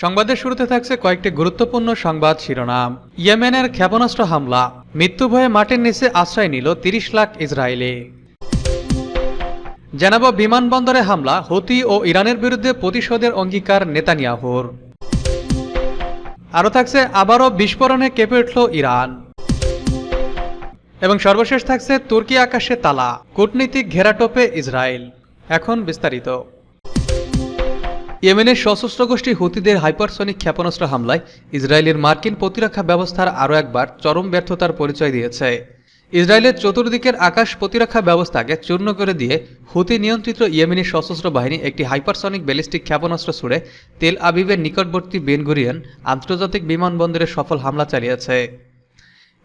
সংবাদের শুরুতে থাকছে কয়েকটি গুরুত্বপূর্ণ সংবাদ শিরোনাম। ইয়েমেনের ক্ষেপণাস্ত্র হামলা। মৃত্যু ভয়ে মাটির নিচে আশ্রয় নিল তিরিশ লাখ ইসরায়েলি। জানাব বিমানবন্দরে হামলা, হুতি ও ইরানের বিরুদ্ধে প্রতিশোধের অঙ্গীকার নেতানিয়াহুর। আরও থাকছে, আবারও বিস্ফোরণে কেঁপে উঠল ইরান। এবং সর্বশেষ থাকছে, তুর্কি আকাশে তালা। কূটনীতিক ঘেরাটোপে ইসরায়েল। এখন বিস্তারিত। ইয়েমেনের সশস্ত্র গোষ্ঠী হুতিদের হাইপারসনিক ক্ষেপণাস্ত্র হামলায় ইসরায়েলের মার্কিন প্রতিরক্ষা ব্যবস্থার আরও একবার চরম ব্যর্থতার পরিচয় দিয়েছে। ইসরায়েলের চতুর্দিকের আকাশ প্রতিরক্ষা ব্যবস্থাকে চূর্ণ করে দিয়ে হুতি নিয়ন্ত্রিত ইয়েমেনি সশস্ত্র বাহিনী একটি হাইপারসনিক ব্যালিস্টিক ক্ষেপণাস্ত্র ছুড়ে তেল আবিবের নিকটবর্তী বেনগুরিয়ান আন্তর্জাতিক বিমানবন্দরে সফল হামলা চালিয়েছে।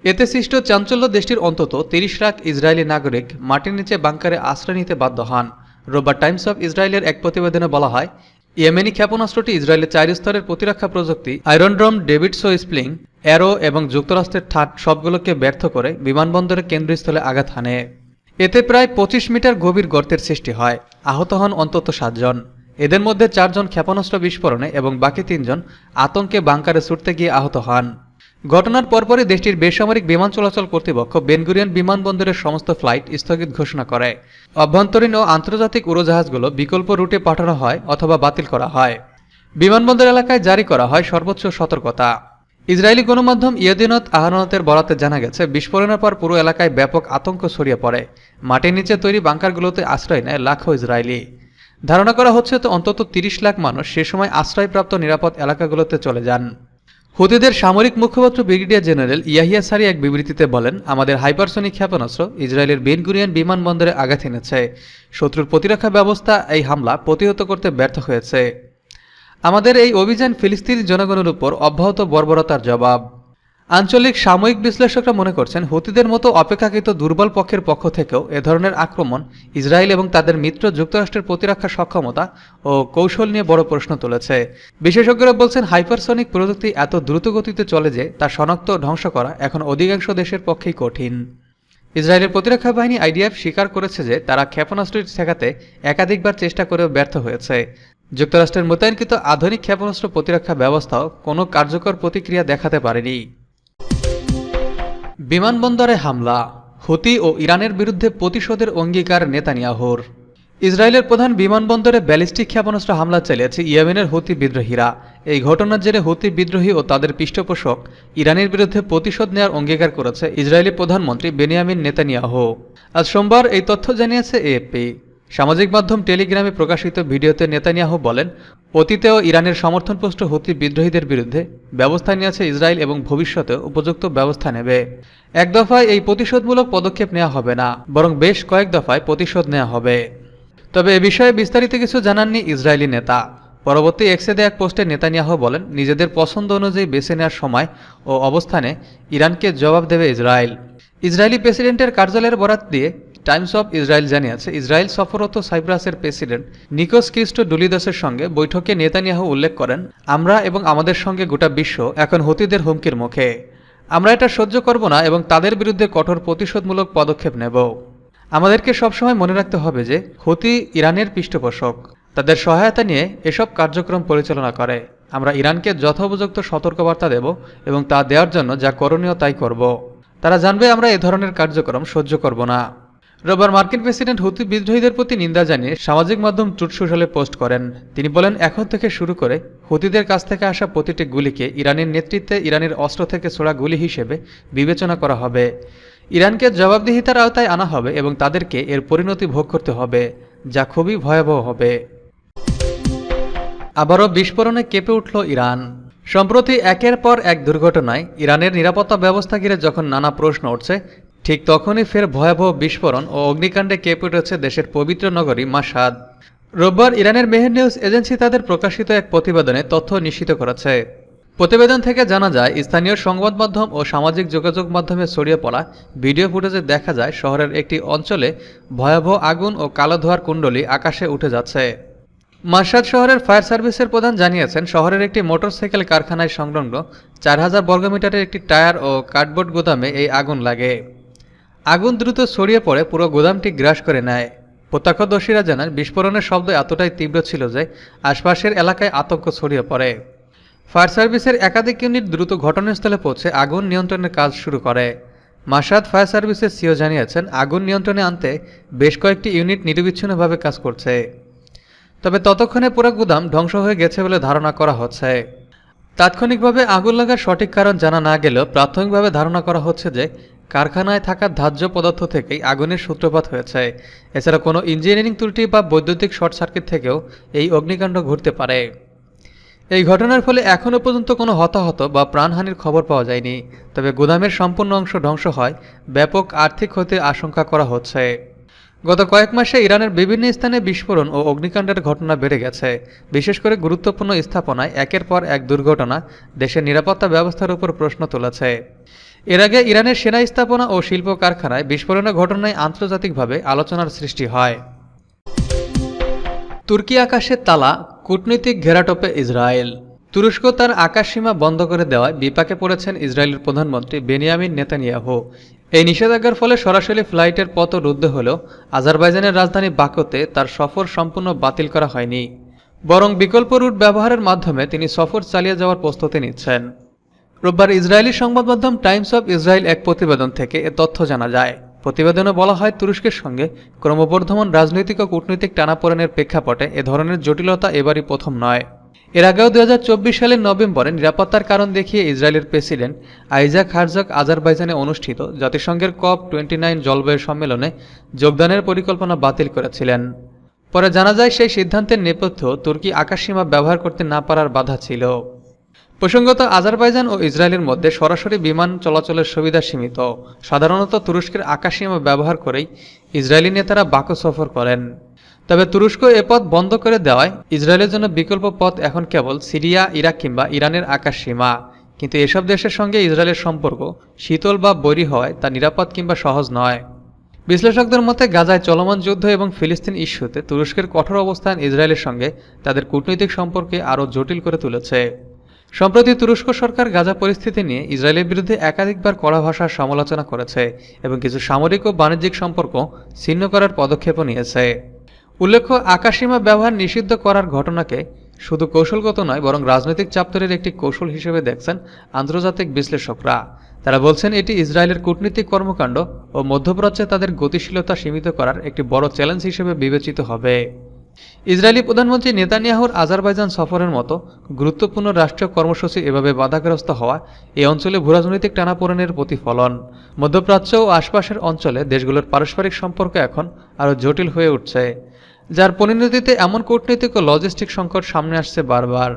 এতে সৃষ্ট চাঞ্চল্য দেশটির অন্তত তিরিশ লাখ ইসরায়েলি নাগরিক মাটির নিচে বাংকারে আশ্রয় নিতে বাধ্য হন। রোববার টাইমস অফ ইসরায়েলের এক প্রতিবেদনে বলা হয় ইয়েমেনি ক্ষেপণাস্ত্রটি ইসরায়েলের চার স্তরের প্রতিরক্ষা প্রযুক্তি আয়রনড্রম ডেভিডসো স্প্লিং, অ্যারো এবং যুক্তরাষ্ট্রের ঠাট সবগুলোকে ব্যর্থ করে বিমানবন্দরের কেন্দ্রস্থলে আঘাত হানে। এতে প্রায় পঁচিশ মিটার গভীর গর্তের সৃষ্টি হয়। আহত হন অন্তত সাতজন। এদের মধ্যে চারজন ক্ষেপণাস্ত্র বিস্ফোরণে এবং বাকি তিনজন আতঙ্কে বাংকারে ছুটতে গিয়ে আহত হন। ঘটনার পরপরই দেশটির বেসামরিক বিমান চলাচল কর্তৃপক্ষ বেনগুরিয়ান বিমানবন্দরের সমস্ত ফ্লাইট স্থগিত ঘোষণা করে। অভ্যন্তরীণ ও আন্তর্জাতিক উড়োজাহাজগুলো বিকল্প রুটে পাঠানো হয় অথবা বাতিল করা হয়। বিমানবন্দর এলাকায় জারি করা হয় সর্বোচ্চ সতর্কতা। ইসরায়েলি গণমাধ্যম ইয়েদিনত আহানতের বরাতে জানা গেছে, বিস্ফোরণের পর পুরো এলাকায় ব্যাপক আতঙ্ক ছড়িয়ে পড়ে। মাটির নিচে তৈরি বাংকারগুলোতে আশ্রয় নেয় লাখো ইসরায়েলি। ধারণা করা হচ্ছে তো অন্তত তিরিশ লাখ মানুষ সে সময় আশ্রয়প্রাপ্ত নিরাপদ এলাকাগুলোতে চলে যান। হুতিদের সামরিক মুখপাত্র ব্রিগেডিয়ার জেনারেল ইয়াহিয়া সারি এক বিবৃতিতে বলেন, আমাদের হাইপারসনিক ক্ষেপণাস্ত্র ইসরায়েলের বেনগুরিয়ান বিমানবন্দরে আঘাত এনেছে। শত্রুর প্রতিরক্ষা ব্যবস্থা এই হামলা প্রতিহত করতে ব্যর্থ হয়েছে। আমাদের এই অভিযান ফিলিস্তিনি জনগণের উপর অব্যাহত বর্বরতার জবাব। আঞ্চলিক সাময়িক বিশ্লেষকরা মনে করছেন, হুতিদের মতো অপেক্ষাকৃত দুর্বল পক্ষের পক্ষ থেকেও এ ধরনের আক্রমণ ইসরায়েল এবং তাদের মিত্র যুক্তরাষ্ট্রের প্রতিরক্ষা সক্ষমতা ও কৌশল নিয়ে বড় প্রশ্ন তুলেছে। বিশেষজ্ঞরা বলছেন, হাইপারসনিক প্রযুক্তি এত দ্রুত গতিতে চলে যে তা শনাক্ত ধ্বংস করা এখন অধিকাংশ দেশের পক্ষেই কঠিন। ইসরায়েলের প্রতিরক্ষা বাহিনী আইডিএফ স্বীকার করেছে যে তারা ক্ষেপণাস্ত্রটি ঠেকাতে একাধিকবার চেষ্টা করেও ব্যর্থ হয়েছে। যুক্তরাষ্ট্রের মোতায়েনকৃত আধুনিক ক্ষেপণাস্ত্র প্রতিরক্ষা ব্যবস্থাও কোনো কার্যকর প্রতিক্রিয়া দেখাতে পারেনি। বিমানবন্দরে হামলা, হুতি ও ইরানের বিরুদ্ধে প্রতিশোধের অঙ্গীকার নেতানিয়াহুর। ইসরায়েলের প্রধান বিমানবন্দরে ব্যালিস্টিক ক্ষেপণাস্ত্র হামলা চালিয়েছে ইয়েমেনের হুতি বিদ্রোহীরা। এই ঘটনার জেরে হুতি বিদ্রোহী ও তাদের পৃষ্ঠপোষক ইরানের বিরুদ্ধে প্রতিশোধ নেওয়ার অঙ্গীকার করেছে ইসরায়েলি প্রধানমন্ত্রী বেনিয়ামিন নেতানিয়াহু। আজ সোমবার এই তথ্য জানিয়েছে এএপি সামাজিক মাধ্যম টেলিগ্রামে প্রকাশিত ভিডিওতে নেতানিয়াহু বলেন, অতীতেও ইরানের সমর্থনপুষ্ট হুতি বিদ্রোহীদের বিরুদ্ধে ব্যবস্থা নিয়েছে ইসরায়েল এবং ভবিষ্যতে উপযুক্ত ব্যবস্থা নেবে। এক দফায় এই প্রতিশোধমূলক পদক্ষেপ নেওয়া হবে না, বরং বেশ কয়েক দফায় প্রতিশোধ নেওয়া হবে। তবে এ বিষয়ে বিস্তারিত কিছু জানাননি ইসরায়েলি নেতা। পরবর্তী এক্সেদে এক পোস্টে নেতানিয়াহু বলেন, নিজেদের পছন্দ অনুযায়ী বেছে নেওয়ার সময় ও অবস্থানে ইরানকে জবাব দেবে ইসরায়েল। ইসরায়েলি প্রেসিডেন্টের কার্যালয়ের বরাত দিয়ে টাইমস অফ ইসরায়েল জানিয়েছে, ইসরায়েল সফররত সাইপ্রাসের প্রেসিডেন্ট নিকোস ক্রিস্টো ডুলিদাসের সঙ্গে বৈঠকে নেতানিয়াহু উল্লেখ করেন, আমরা এবং আমাদের সঙ্গে গোটা বিশ্ব এখন হতিদের হুমকির মুখে। আমরা এটা সহ্য করব না এবং তাদের বিরুদ্ধে কঠোর প্রতিশোধমূলক পদক্ষেপ নেব। আমাদেরকে সবসময় মনে রাখতে হবে যে হতি ইরানের পৃষ্ঠপোষক। তাদের সহায়তা নিয়ে এসব কার্যক্রম পরিচালনা করে। আমরা ইরানকে যথোপযুক্ত সতর্কবার্তা দেব এবং তা দেওয়ার জন্য যা করণীয় তাই করব। তারা জানবে আমরা এ ধরনের কার্যক্রম সহ্য করব না। রোববার মার্কিন প্রেসিডেন্ট হুতি বিদ্রোহীদের প্রতি নিন্দা জানিয়ে সামাজিক মাধ্যম টুট সোশ্যালে পোস্ট করেন। তিনি বলেন, এখন থেকে শুরু করে হুতিদের কাছ থেকে আসা প্রতিটি গুলিকে ইরানের নেতৃত্বে ইরানের অস্ত্র থেকে ছোড়া গুলি হিসেবে বিবেচনা করা হবে। ইরানকে জবাবদিহিতার আওতায় আনা হবে এবং তাদেরকে এর পরিণতি ভোগ করতে হবে, যা খুবই ভয়াবহ হবে। আবারও বিস্ফোরণে কেঁপে উঠল ইরান। সম্প্রতি একের পর এক দুর্ঘটনায় ইরানের নিরাপত্তা ব্যবস্থা ঘিরে যখন নানা প্রশ্ন উঠছে ঠিক তখনই ফের ভয়াবহ বিস্ফোরণ ও অগ্নিকাণ্ডে কেঁপে উঠেছে দেশের পবিত্র নগরী মাসাদ রোববার ইরানের মেহের নিউজ এজেন্সি তাদের প্রকাশিত এক প্রতিবেদনে তথ্য নিশ্চিত করেছে। প্রতিবেদন থেকে জানা যায়, স্থানীয় সংবাদ মাধ্যম ও সামাজিক যোগাযোগ মাধ্যমে ছড়িয়ে পড়া ভিডিও ফুটেজে দেখা যায়, শহরের একটি অঞ্চলে ভয়াবহ আগুন ও কালো ধোয়ার কুণ্ডলী আকাশে উঠে যাচ্ছে। মার্শাদ শহরের ফায়ার সার্ভিসের প্রধান জানিয়েছেন, শহরের একটি মোটরসাইকেল কারখানায় সংলগ্ন চার হাজার বর্গমিটারের একটি টায়ার ও কার্ডবোর্ড গুদামে এই আগুন লাগে। আগুন দ্রুত ছড়িয়ে পড়ে, পুরো গোদামটি গ্রাস করে নেয়। প্রত্যক্ষদর্শীরা জানান, বিস্ফোরণের শব্দ এতটাই তীব্র ছিল যে আশপাশের এলাকায় আতঙ্ক ছড়িয়ে পড়ে। ফায়ার সার্ভিসের একাধিক ইউনিট দ্রুত ঘটনাস্থলে পৌঁছে আগুন নিয়ন্ত্রণের কাজ শুরু করে। মাসাদ ফায়ার সার্ভিসের সিও জানিয়েছেন, আগুন নিয়ন্ত্রণে আনতে বেশ কয়েকটি ইউনিট নিরবিচ্ছিন্নভাবে কাজ করছে। তবে ততক্ষণে পুরো গুদাম ধ্বংস হয়ে গেছে বলে ধারণা করা হচ্ছে। তাৎক্ষণিকভাবে আগুন লাগার সঠিক কারণ জানা না গেলেও প্রাথমিকভাবে ধারণা করা হচ্ছে যে কারখানায় থাকা ধার্য পদার্থ থেকেই আগুনের সূত্রপাত হয়েছে। এছাড়া কোনো ইঞ্জিনিয়ারিং ত্রুটি বা বৈদ্যুতিক শর্ট সার্কিট থেকেও এই অগ্নিকাণ্ড ঘটতে পারে। এই ঘটনার ফলে এখনও পর্যন্ত কোনো হতাহত বা প্রাণহানির খবর পাওয়া যায়নি। তবে গুদামের সম্পূর্ণ অংশ ধ্বংস হয়, ব্যাপক আর্থিক ক্ষতির আশঙ্কা করা হচ্ছে। গত কয়েক মাসে ইরানের বিভিন্ন স্থানে বিস্ফোরণ ও অগ্নিকাণ্ডের ঘটনা বেড়ে গেছে। বিশেষ করে গুরুত্বপূর্ণ স্থাপনায় একের পর এক দুর্ঘটনা দেশের নিরাপত্তা ব্যবস্থার উপর প্রশ্ন তুলেছে। এর আগে ইরানের সেনা স্থাপনা ও শিল্প কারখানায় বিস্ফোরণের ঘটনায় আন্তর্জাতিকভাবে আলোচনার সৃষ্টি হয়। তুর্কি আকাশে তালা, কূটনৈতিক ঘেরাটোপে ইসরায়েল। তুরস্ক তার আকাশসীমা বন্ধ করে দেওয়ায় বিপাকে পড়েছেন ইসরায়েলের প্রধানমন্ত্রী বেনিয়ামিন নেতানিয়াহু। এই নিষেধাজ্ঞার ফলে সরাসরি ফ্লাইটের পথ রুদ্ধ হলেও আজারবাইজানের রাজধানী বাকুতে তার সফর সম্পূর্ণ বাতিল করা হয়নি। বরং বিকল্প রুট ব্যবহারের মাধ্যমে তিনি সফর চালিয়ে যাওয়ার প্রস্তুতি নিচ্ছেন। রোববার ইসরায়েলি সংবাদ মাধ্যম টাইমস অফ ইসরায়েল এক প্রতিবেদন থেকে এ তথ্য জানা যায়। প্রতিবেদনে বলা হয়, তুরস্কের সঙ্গে ক্রমবর্ধমান রাজনৈতিক ও কূটনৈতিক টানাপোড়েনের প্রেক্ষাপটে এ ধরনের জটিলতা এবারই প্রথম নয়। এর আগেও দু হাজার চব্বিশ সালের নভেম্বরে নিরাপত্তার কারণ দেখিয়ে ইসরায়েলের প্রেসিডেন্ট আইজাক হারজাক আজারবাইজানে অনুষ্ঠিত জাতিসংঘের কপ টোয়েন্টি নাইন জলবায়ু সম্মেলনে যোগদানের পরিকল্পনা বাতিল করেছিলেন। পরে জানা যায়, সেই সিদ্ধান্তের নেপথ্য তুর্কি আকাশসীমা ব্যবহার করতে না পারার বাধা ছিল। প্রসঙ্গত, আজারবাইজান ও ইসরায়েলের মধ্যে সরাসরি বিমান চলাচলের সুবিধা সীমিত। সাধারণত তুরস্কের আকাশসীমা ব্যবহার করেই ইসরায়েলি নেতারা বাকু সফর করেন। তবে তুরস্ক এ পথ বন্ধ করে দেওয়ায় ইসরায়েলের জন্য বিকল্প পথ এখন কেবল সিরিয়া, ইরাক কিংবা ইরানের আকাশসীমা। কিন্তু এসব দেশের সঙ্গে ইসরায়েলের সম্পর্ক শীতল বা বৈরী হওয়ায় তা নিরাপদ কিংবা সহজ নয়। বিশ্লেষকদের মতে, গাজায় চলমান যুদ্ধ এবং ফিলিস্তিন ইস্যুতে তুরস্কের কঠোর অবস্থান ইসরায়েলের সঙ্গে তাদের কূটনৈতিক সম্পর্কে আরও জটিল করে তুলেছে। সম্প্রতি তুরস্ক সরকার গাজা পরিস্থিতি নিয়ে ইসরায়েলের বিরুদ্ধে একাধিকবার কড়া ভাষার সমালোচনা করেছে এবং কিছু সামরিক ও বাণিজ্যিক সম্পর্ক ছিন্ন করার পদক্ষেপও নিয়েছে। উল্লেখ্য, আকাশসীমা ব্যবহার নিষিদ্ধ করার ঘটনাকে শুধু কৌশলগত নয়, বরং রাজনৈতিক চাপ্তরের একটি কৌশল হিসেবে দেখছেন আন্তর্জাতিক বিশ্লেষকরা। তারা বলছেন, এটি ইসরায়েলের কূটনীতিক কর্মকাণ্ড ও মধ্যপ্রাচ্যে তাদের গতিশীলতা সীমিত করার একটি বড় চ্যালেঞ্জ হিসেবে বিবেচিত হবে। ইসরায়েলি প্রধানমন্ত্রী নেতানিয়াহুর আজারবাইজান সফরের মতো গুরুত্বপূর্ণ রাষ্ট্রীয় কর্মসূচি এভাবে বাধাগ্রস্ত হওয়া এই অঞ্চলে ভূরাজনৈতিক টানাপোড়েনের প্রতিফলন। মধ্যপ্রাচ্য ও আশপাশের অঞ্চলে দেশগুলোর পারস্পরিক সম্পর্ক এখন আরও জটিল হয়ে উঠছে, যার পরিণতিতে এমন কূটনৈতিক ও লজিস্টিক সংকট সামনে আসছে বারবার।